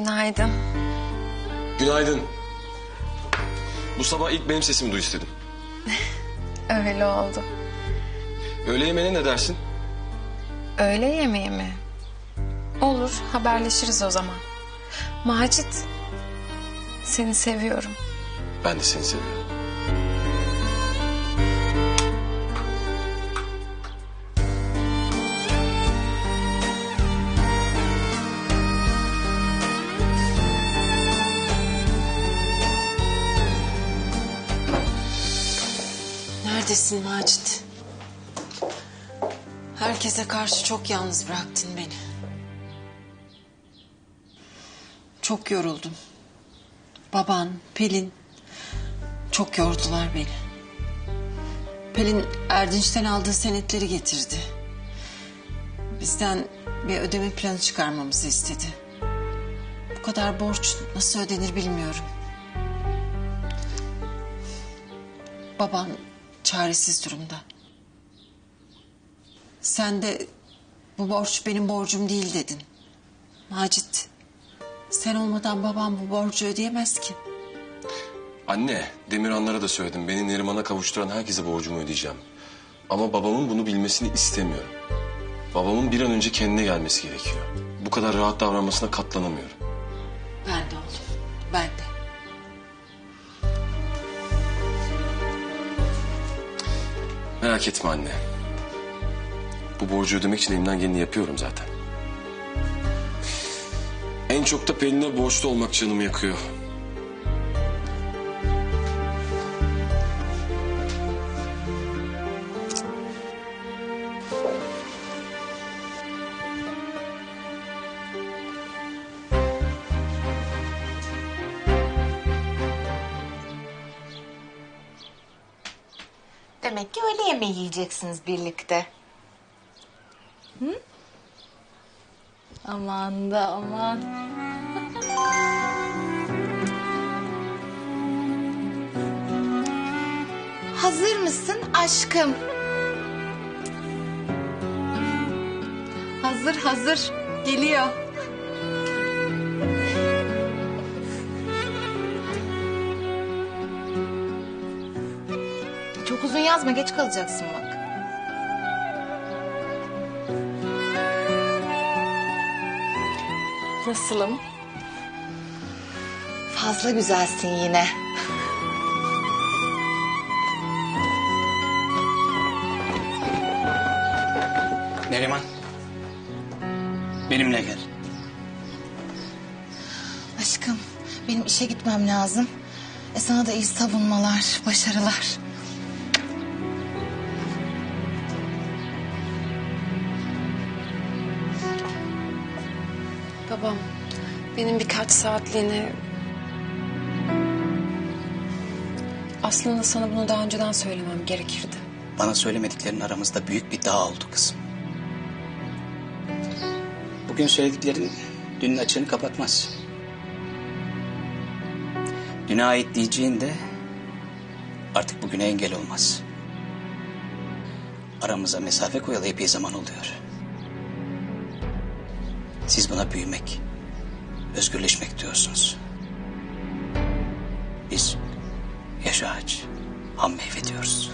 Günaydın. Günaydın. Bu sabah ilk benim sesimi duy istedim. Öyle oldu. Öğle yemeğine ne dersin? Öğle yemeği mi? Olur, haberleşiriz o zaman. Macit, seni seviyorum. Ben de seni seviyorum. Neredesin Macit? Herkese karşı çok yalnız bıraktın beni. Çok yoruldum. Baban, Pelin çok yordular beni. Pelin Erdinç'ten aldığı senetleri getirdi. Bizden bir ödeme planı çıkarmamızı istedi. Bu kadar borç nasıl ödenir bilmiyorum. Baban çaresiz durumda. Sen de bu borç benim borcum değil dedin. Macit, sen olmadan babam bu borcu ödeyemez ki. Anne, Demirhanlara da söyledim. Beni Neriman'a kavuşturan herkese borcumu ödeyeceğim. Ama babamın bunu bilmesini istemiyorum. Babamın bir an önce kendine gelmesi gerekiyor. Bu kadar rahat davranmasına katlanamıyorum. Ben de oğlum, ben de. Merak etme anne. Bu borcu ödemek için elimden geleni yapıyorum zaten. En çok da Pelin'e borçlu olmak canımı yakıyor. Demek ki öğle yemeği yiyeceksiniz birlikte. Hı? Aman da aman. Hazır mısın aşkım? Hazır hazır. Geliyor. Çok uzun yazma geç kalacaksın bak. Nasılım? Fazla güzelsin yine. Neriman. Benimle gel. Aşkım benim işe gitmem lazım. E sana da iyi savunmalar, başarılar. Babam, benim birkaç saatliğine... Aslında sana bunu daha önceden söylemem gerekirdi. Bana söylemediklerin aramızda büyük bir dağ oldu kızım. Bugün söylediklerin dünün açığını kapatmaz. Düne ait diyeceğin de artık bugüne engel olmaz. Aramıza mesafe koyalı epey zaman oluyor. Siz buna büyümek, özgürleşmek diyorsunuz. Biz yaş ağaç, ham meyve diyoruz.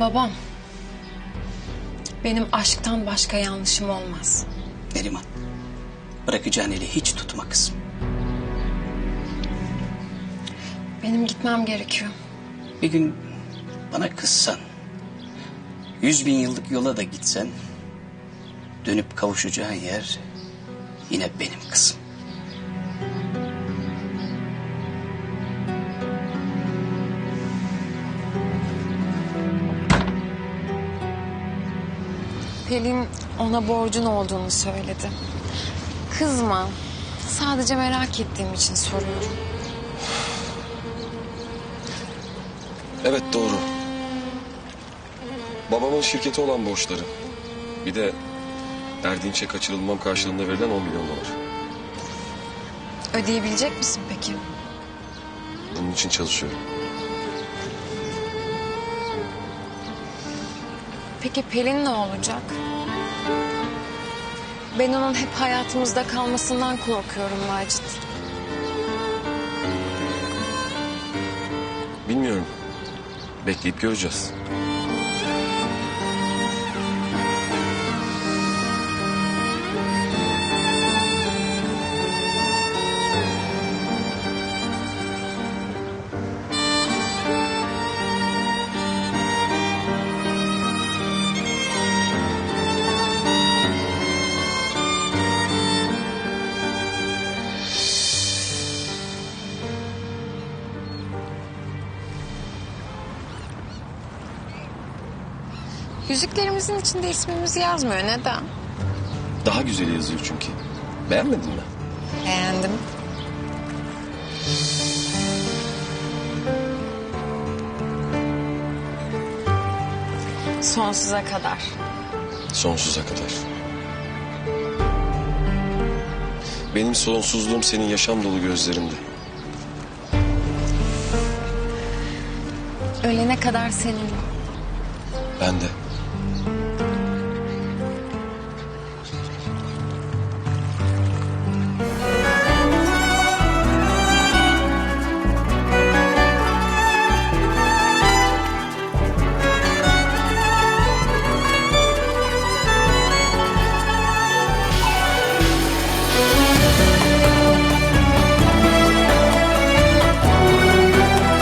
Babam, benim aşktan başka yanlışım olmaz. Neriman, bırakacağın eli hiç tutma kızım. Benim gitmem gerekiyor. Bir gün bana kızsan, yüz bin yıllık yola da gitsen... ...dönüp kavuşacağın yer yine benim kızım. Pelin ona borcun olduğunu söyledi. Kızma. Sadece merak ettiğim için soruyorum. Evet doğru. Babamın şirketi olan borçları. Bir de Erdinç'e kaçırılmam karşılığında verilen 10 milyon dolar. Ödeyebilecek misin peki? Bunun için çalışıyorum. Peki Pelin ne olacak? Ben onun hep hayatımızda kalmasından korkuyorum Macit. Bilmiyorum. Bekleyip göreceğiz. Yüzüklerimizin içinde ismimiz yazmıyor. Neden? Daha güzel yazıyor çünkü. Beğenmedin mi? Beğendim. Sonsuza kadar. Sonsuza kadar. Benim sonsuzluğum senin yaşam dolu gözlerinde. Ölene kadar senin. Ben de.